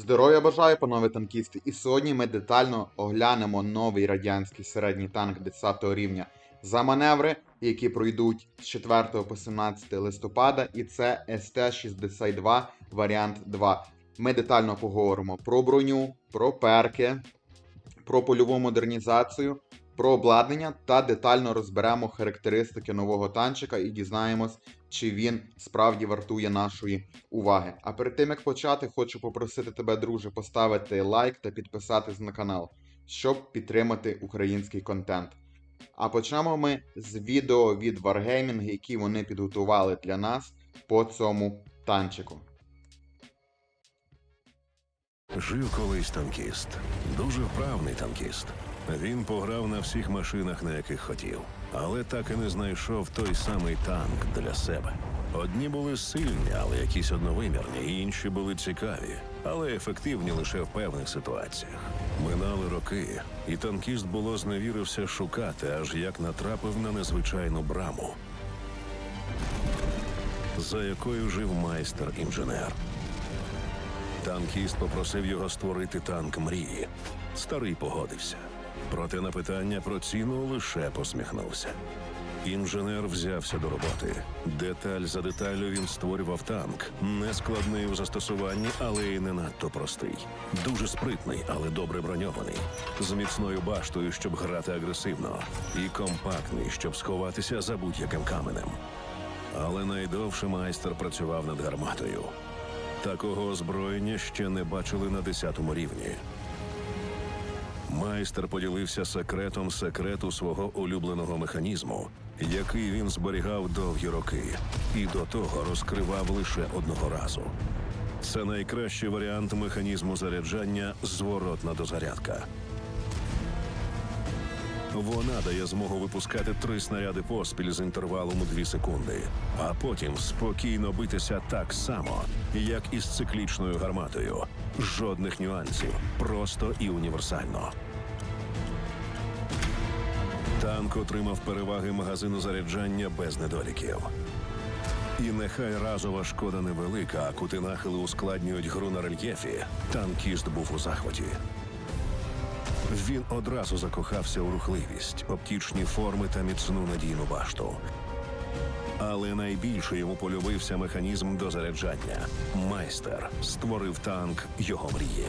Здоров'я бажаю, панове танкісти! І сьогодні ми детально оглянемо новий радянський середній танк 10 рівня за маневри, які пройдуть з 4 по 17 листопада, і це СТ-62 варіант 2. Ми детально поговоримо про броню, про перки, про польову модернізацію, про обладнання та детально розберемо характеристики нового танчика і дізнаємось, чи він справді вартує нашої уваги. А перед тим як почати, хочу попросити тебе, друже, поставити лайк та підписатись на канал, щоб підтримати український контент. А почнемо ми з відео від Wargaming, які вони підготували для нас по цьому танчику. Жив колись танкіст, дуже вправний танкіст. Він пограв на всіх машинах, на яких хотів, але так і не знайшов той самий танк для себе. Одні були сильні, але якісь одновимірні, інші були цікаві, але ефективні лише в певних ситуаціях. Минали роки, і танкіст було зневірився шукати, аж як натрапив на незвичайну браму, за якою жив майстер-інженер. Танкіст попросив його створити танк мрії. Старий погодився. Проте на питання про ціну лише посміхнувся. Інженер взявся до роботи. Деталь за деталлю він створював танк, не складний у застосуванні, але й не надто простий. Дуже спритний, але добре броньований. З міцною баштою, щоб грати агресивно, і компактний, щоб сховатися за будь-яким каменем. Але найдовше майстер працював над гарматою. Такого озброєння ще не бачили на 10-му рівні. Майстер поділився секретом секрету свого улюбленого механізму, який він зберігав довгі роки, і до того розкривав лише одного разу. Це найкращий варіант механізму заряджання зворотна дозарядка. Вона дає змогу випускати три снаряди поспіль з інтервалом у 2 секунди, а потім спокійно битися так само, як і з циклічною гарматою. Жодних нюансів, просто і універсально. Танк отримав переваги магазину заряджання без недоліків. І нехай разова шкода невелика, а кути нахили ускладнюють гру на рельєфі, танкіст був у захваті. Він одразу закохався у рухливість, оптічні форми та міцну надійну башту. Але найбільше йому полюбився механізм дозаряджання. Майстер створив танк його мрії.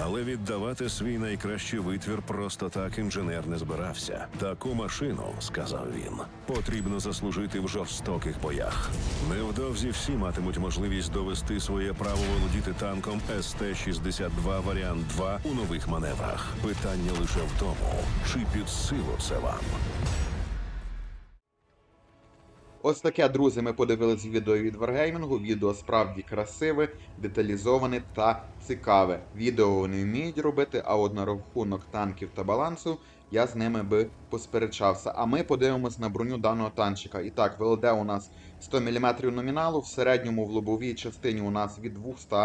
Але віддавати свій найкращий витвір просто так інженер не збирався. Таку машину, сказав він, потрібно заслужити в жорстоких боях. Невдовзі всі матимуть можливість довести своє право володіти танком СТ-62 варіант 2 у нових маневрах. Питання лише в тому, чи під силу це вам. Ось таке, друзі, ми подивились відео від Wargaming. Відео справді красиве, деталізоване та цікаве. Відео вони вміють робити, а от на рахунок танків та балансу я з ними би посперечався. А ми подивимось на броню даного танчика. І так, ВЛД у нас 100 мм номіналу, в середньому в лобовій частині у нас від 200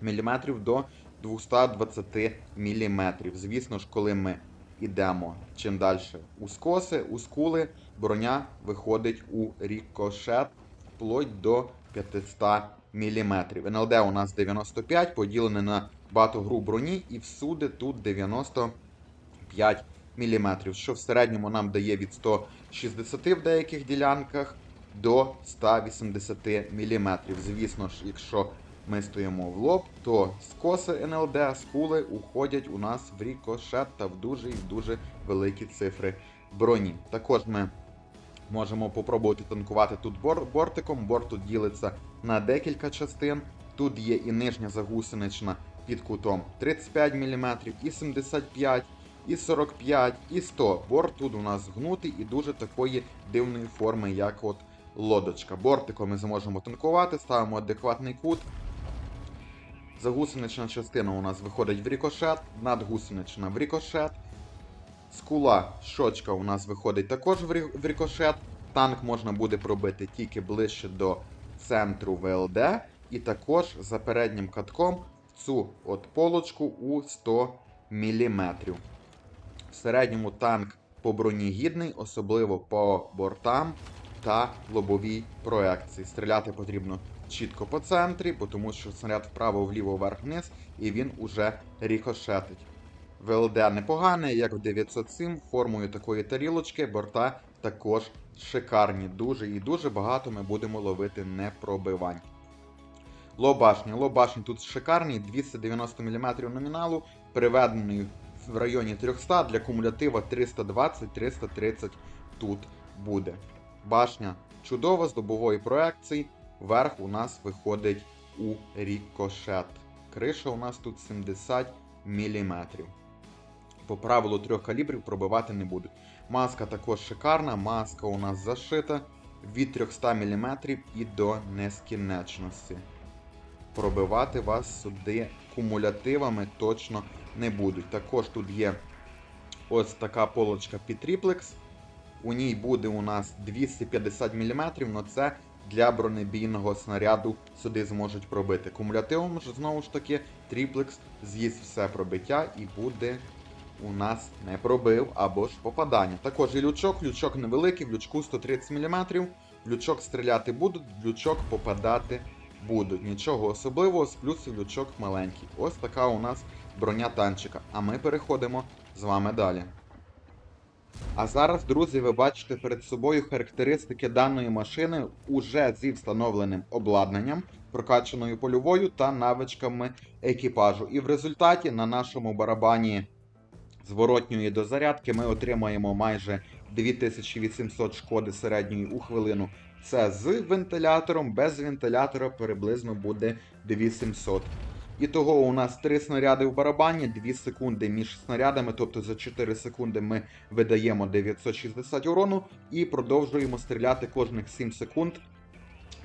мм до 220 мм. Звісно ж, коли ми йдемо чим далі у скоси, у скули, броня виходить у рікошет вплоть до 500 мм. НЛД у нас 95, поділене на багатогру броні, і всюди тут 95 мм, що в середньому нам дає від 160 в деяких ділянках до 180 мм. Звісно ж, якщо ми стоїмо в лоб, то скоси НЛД, скули уходять у нас в рікошет та в дуже і дуже великі цифри броні. Також ми можемо попробувати танкувати тут бор- бортиком. Борт тут ділиться на декілька частин. Тут є і нижня загусенична під кутом 35 мм, і 75 і 45, і 100. Борт тут у нас гнутий і дуже такої дивної форми, як от лодочка. Бортиком ми зможемо танкувати, ставимо адекватний кут. Загусенична частина у нас виходить в рікошет, надгусенична в рікошет. Скула, щочка у нас виходить також в рі- рікошет. Танк можна буде пробити тільки ближче до центру ВЛД. І також за переднім катком в цю от полочку у 100 мм. В середньому танк по броні гідний, особливо по бортам та лобовій проекції. Стріляти потрібно чітко по центрі, бо тому що снаряд вправо, вліво, вверх, вниз, і він уже рікошетить. ВЛД непогане, як в 907, формою такої тарілочки, борта також шикарні. Дуже і дуже багато ми будемо ловити непробивань. Лобашні. Лобашні тут шикарні, 290 мм номіналу, переведений в районі 300 для кумулятива 320-330 тут буде. Башня чудова з добової проекції. Верх у нас виходить у рікошет. Криша у нас тут 70 мм. По правилу трьох калібрів пробивати не будуть. Маска також шикарна, маска у нас зашита від 300 мм і до нескінченності. Пробивати вас сюди кумулятивами точно не будуть. Також тут є ось така полочка під триплекс. У ній буде у нас 250 мм, але це для бронебійного снаряду сюди зможуть пробити. Кумулятивом ж знову ж таки триплекс з'їсть все пробиття і буде у нас не пробив або ж попадання. Також і лючок, лючок невеликий, в лючку 130 мм. В лючок стріляти будуть, в лючок попадати будуть. Нічого особливого, з плюсів лючок маленький. Ось така у нас броня танчика. А ми переходимо з вами далі. А зараз, друзі, ви бачите перед собою характеристики даної машини уже зі встановленим обладнанням, прокачаною польовою та навичками екіпажу. І в результаті на нашому барабані зворотньої до зарядки ми отримаємо майже 2800 шкоди середньої у хвилину. Це з вентилятором, без вентилятора приблизно буде 2700. І того у нас 3 снаряди в барабані, 2 секунди між снарядами, тобто за 4 секунди ми видаємо 960 урону і продовжуємо стріляти кожних 7 секунд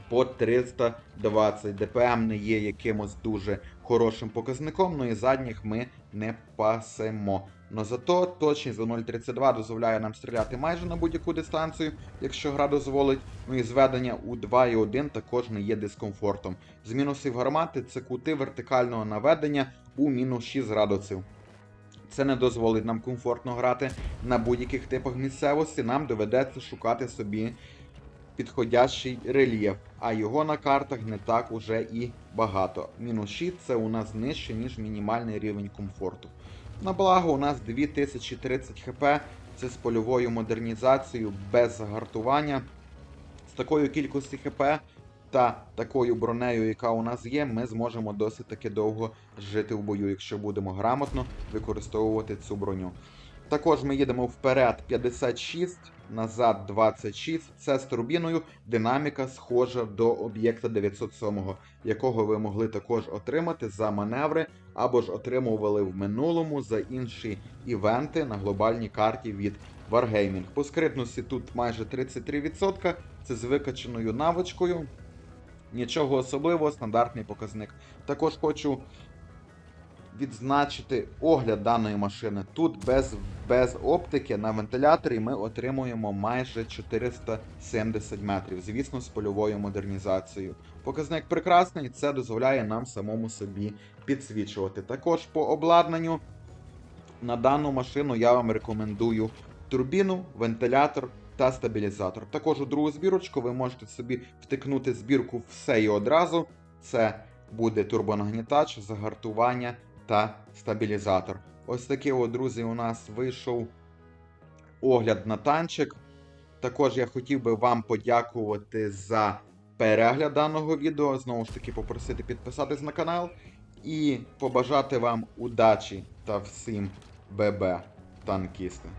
по 320. ДПМ не є якимось дуже хорошим показником, ну і задніх ми не пасемо. Но зато точність за 0.32 дозволяє нам стріляти майже на будь-яку дистанцію, якщо гра дозволить. Ну і зведення у 2.1 також не є дискомфортом. З мінусів гармати це кути вертикального наведення у мінус 6 градусів. Це не дозволить нам комфортно грати на будь-яких типах місцевості. Нам доведеться шукати собі підходящий рельєф, а його на картах не так уже і багато. Мінус 6 це у нас нижче, ніж мінімальний рівень комфорту. На благо, у нас 2030 хп, це з польовою модернізацією без загартування. З такою кількістю хп та такою бронею, яка у нас є, ми зможемо досить таки довго жити в бою, якщо будемо грамотно використовувати цю броню. Також ми їдемо вперед 56, назад 26. Це з турбіною. Динаміка схожа до об'єкта 907, якого ви могли також отримати за маневри, або ж отримували в минулому за інші івенти на глобальній карті від Wargaming. По скритності тут майже 33%. Це з викаченою навичкою. Нічого особливого, стандартний показник. Також хочу відзначити огляд даної машини. Тут без, без оптики на вентиляторі ми отримуємо майже 470 метрів, звісно, з польовою модернізацією. Показник прекрасний, це дозволяє нам самому собі підсвічувати. Також по обладнанню на дану машину я вам рекомендую турбіну, вентилятор та стабілізатор. Також у другу збірочку ви можете собі втикнути збірку все і одразу. Це буде турбонагнітач, загартування та стабілізатор. Ось такий, от, друзі, у нас вийшов огляд на танчик. Також я хотів би вам подякувати за перегляд даного відео. Знову ж таки, попросити підписатись на канал і побажати вам удачі та всім ББ танкісти.